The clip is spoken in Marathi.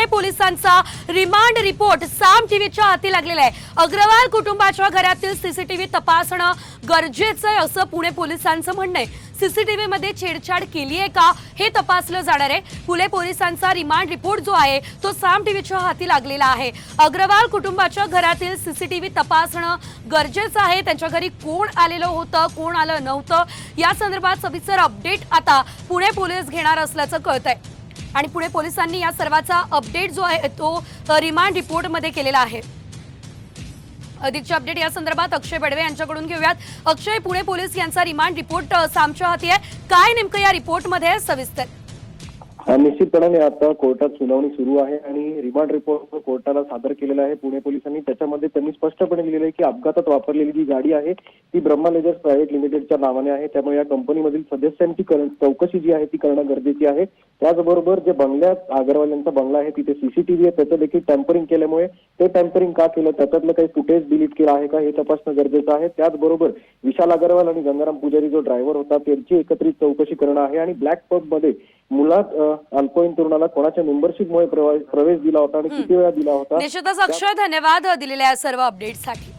पुणे पोलिसांचा रिमांड रिपोर्ट साम टीव्हीच्या हाती लागलेला आहे. अग्रवाल कुटुंबाच्या घरातील सीसीटीव्ही तपासणं गरजेचं आहे असं पुणे पोलिसांचं म्हणणं आहे. सीसीटीव्ही मध्ये छेडछाड केली आहे का हे तपासलं जाणार आहे. पुणे पोलिसांचा रिमांड रिपोर्ट जो आहे तो साम टीव्हीच्या हाती लागलेला आहे. अग्रवाल कुटुंबाच्या घरातील सीसीटीव्ही तपासणं गरजेचं आहे. त्यांच्या घरी कोण आलेलं होतं कोण आलं नव्हतं या संदर्भात सविस्तर अपडेट आता पुणे पोलीस घेणार असल्याचं कळतंय. आणि पुणे पोलिसांनी या सर्वाचा अपडेट जो आहे तो रिमांड रिपोर्टमध्ये केलेला आहे. अधिकचे अपडेट या संदर्भात अक्षय बडवे यांच्याकडून घेऊयात. अक्षय पुणे पोलीस यांचा रिमांड रिपोर्ट सामच्या हाती आहे. काय नेमकं या रिपोर्टमध्ये आहे सविस्तर? निश्चितपणाने आता कोर्टात सुनावणी सुरू आहे आणि रिमांड रिपोर्ट कोर्टाला सादर केलेला आहे पुणे पोलिसांनी. त्याच्यामध्ये त्यांनी स्पष्टपणे लिहिलेलं आहे की अपघातात वापरलेली जी गाडी आहे ती ब्रह्मा लेजर्स प्रायव्हेट लिमिटेडच्या नावाने आहे. त्यामुळे या कंपनीमधील सदस्यांची चौकशी जी आहे ती करणं गरजेची आहे. त्याचबरोबर जे बंगल्यात अगरवाल यांचा बंगला आहे तिथे सीसीटीव्ही आहे. त्याचं देखील टॅम्परिंग केल्यामुळे ते टॅम्परिंग का केलं? त्याच्यातलं काही फुटेज डिलीट केलं आहे का? हे तपासणं गरजेचं आहे. त्याचबरोबर विशाल अगरवाल आणि गंगाराम पुजारी जो ड्रायव्हर होता त्यांची एकत्रित चौकशी करणं आहे. आणि ब्लॅक पबमध्ये मुलात अल्पवयीन तरुणाला कोणाच्या मेंबरशिपमुळे प्रवेश दिला होता आणि किती वेळा दिला होता? निश्चितच अक्षय धन्यवाद दिलेल्या सर्व अपडेटसाठी